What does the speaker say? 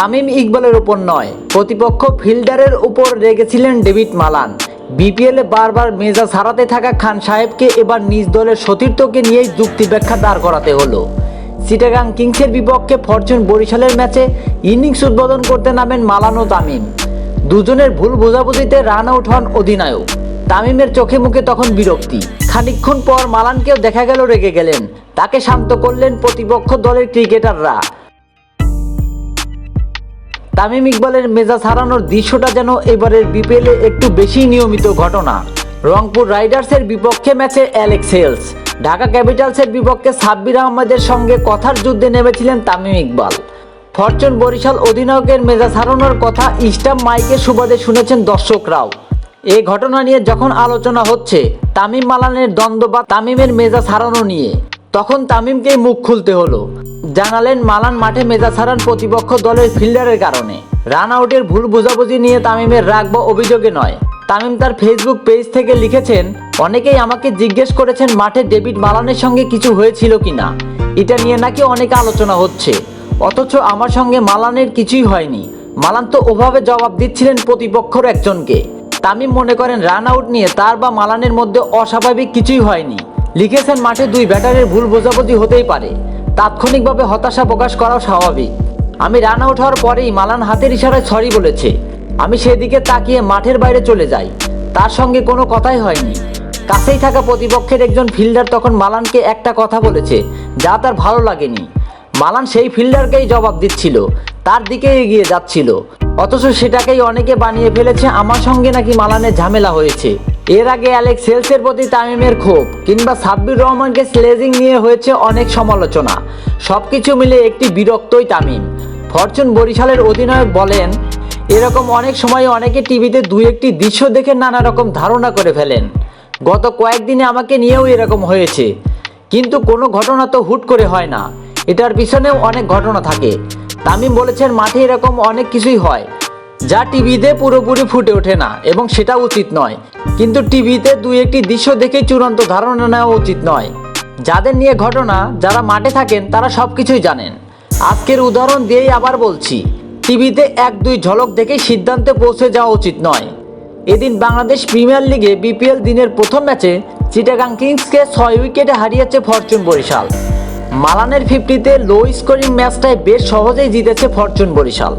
তামিম ইকবালের উপর নয়। প্রতিপক্ষ ফিল্ডারের উপর রেগেছিলেন ডেভিড মালান। বিপিএলে বারবার মেজাজ হারাতে থাকা খান সাহেবকে এবার নিজ দলের সতীর্থকে নিয়েই যুক্তি ব্যাখ্যা দাঁড় করাতে হলো। চিটাগাং কিংসের বিপক্ষে ফরচুন বরিশালের ম্যাচে ইনিংস উদ্বোধন করতে নামেন মালান ও তামিম। দুজনের ভুল বোঝাবুঝিতে রান আউট হন অধিনায়ক। তামিমের চোখে মুখে তখন বিরক্তি। খানিকক্ষণ পর মালানকেও দেখা গেল রেগে গেলেন। তাকে শান্ত করলেন প্রতিপক্ষ দলের ক্রিকেটাররা। তামিম ইকবালের মেজাজ হারানোর দৃশ্যটা যেন এবারের বিপিএলে একটু বেশি নিয়মিত ঘটনা। রংপুর রাইডার্সের বিপক্ষে ম্যাচে অ্যালেক্স হেলস। ঢাকা ক্যাপিটালসের বিপক্ষে সাব্বির আহমেদের সঙ্গে কথার যুদ্ধে নেমেছিলেন তামিম ইকবাল। ফরচুন বরিশাল অধিনায়কের মেজাজ হারানোর কথা ইস্টাম মাইকের সুবাদে শুনেছেন দর্শকরাও। এ ঘটনা নিয়ে যখন আলোচনা হচ্ছে, তামিম মালানের দ্বন্দ্ব বা তামিমের মেজাজ হারানো নিয়ে, তখন তামিমকেই মুখ খুলতে হলো। জানালেন মালান মাঠে মেজাজ হারান প্রতিপক্ষ দলের ফিল্ডারের কারণে। রান আউটের ভুল বোঝাবুঝি নিয়ে তামিমের রাগ বা অভিযোগে নয়। তামিম তার ফেসবুক পেজ থেকে লিখেছেন, অনেকেই আমাকে জিজ্ঞেস করেছেন মাঠে ডেভিড মালানের সঙ্গে কিছু হয়েছিল কিনা। এটা নিয়ে নাকি অনেক আলোচনা হচ্ছে। অথচ আমার সঙ্গে মালানের কিছুই হয়নি। মালান তো ওভাবে জবাব দিচ্ছিলেন প্রতিপক্ষর একজনকে। তামিম মনে করেন রান আউট নিয়ে তার বা মালানের মধ্যে অস্বাভাবিক কিছুই হয়নি। লিখেছেন মাঠে দুই ব্যাটারের ভুল বোঝাবুঝি হতেই পারে। তাৎক্ষণিকভাবে হতাশা প্রকাশ করাও স্বাভাবিক। আমি রান আউট হওয়ার পরেই মালান হাতের ইশারায় সরি বলেছে। আমি সেদিকে তাকিয়ে মাঠের বাইরে চলে যাই। তার সঙ্গে কোনো কথাই হয়নি। কাছেই থাকা প্রতিপক্ষের একজন ফিল্ডার তখন মালানকে একটা কথা বলেছে, যা তার ভালো লাগেনি। মালান সেই ফিল্ডারকেই জবাব দিচ্ছিল, তার দিকে এগিয়ে যাচ্ছিল। অথচ সেটাকেই অনেকে বানিয়ে ফেলেছে, আমার সঙ্গে নাকি মালানের ঝামেলা হয়েছে। এর আগে অ্যালেক্স সেলসের প্রতি তামিমের ক্ষোভ কিংবা সাব্বির রহমানকে স্লেজিং নিয়ে হয়েছে অনেক সমালোচনা। সবকিছু মিলে একটি বিরক্তই তামিম। ফরচুন বরিশালের অধিনায়ক বলেন, এরকম অনেক সময় অনেকে টিভিতে দু একটি দৃশ্য দেখে নানা রকম ধারণা করে ফেলেন। গত কয়েকদিনে আমাকে নিয়েও এরকম হয়েছে। কিন্তু কোনো ঘটনা তো হুট করে হয় না। এটার পিছনেও অনেক ঘটনা থাকে। তামিম বলেছেন, মাঠে এরকম অনেক কিছুই হয়। যা টিভিতে পুরোপুরি ফুটে ওঠে না, এবং সেটা উচিত নয়। কিন্তু টিভিতে দুই একটি দৃশ্য দেখেই চূড়ান্ত ধারণা নেওয়া উচিত নয়। যাদের নিয়ে ঘটনা, যারা মাঠে থাকেন, তারা সব কিছুই জানেন। আজকের উদাহরণ দিয়েই আবার বলছি, টিভিতে এক দুই ঝলক দেখেই সিদ্ধান্তে পৌঁছে যাওয়া উচিত নয়। এদিন বাংলাদেশ প্রিমিয়ার লিগে বিপিএল দিনের প্রথম ম্যাচে চিটাগাং কিংসকে ছয় উইকেটে হারিয়েছে ফরচুন বরিশাল। মালানের ফিফটিতে লো স্কোরিং ম্যাচটায় বেশ সহজেই জিতেছে ফরচুন বরিশাল।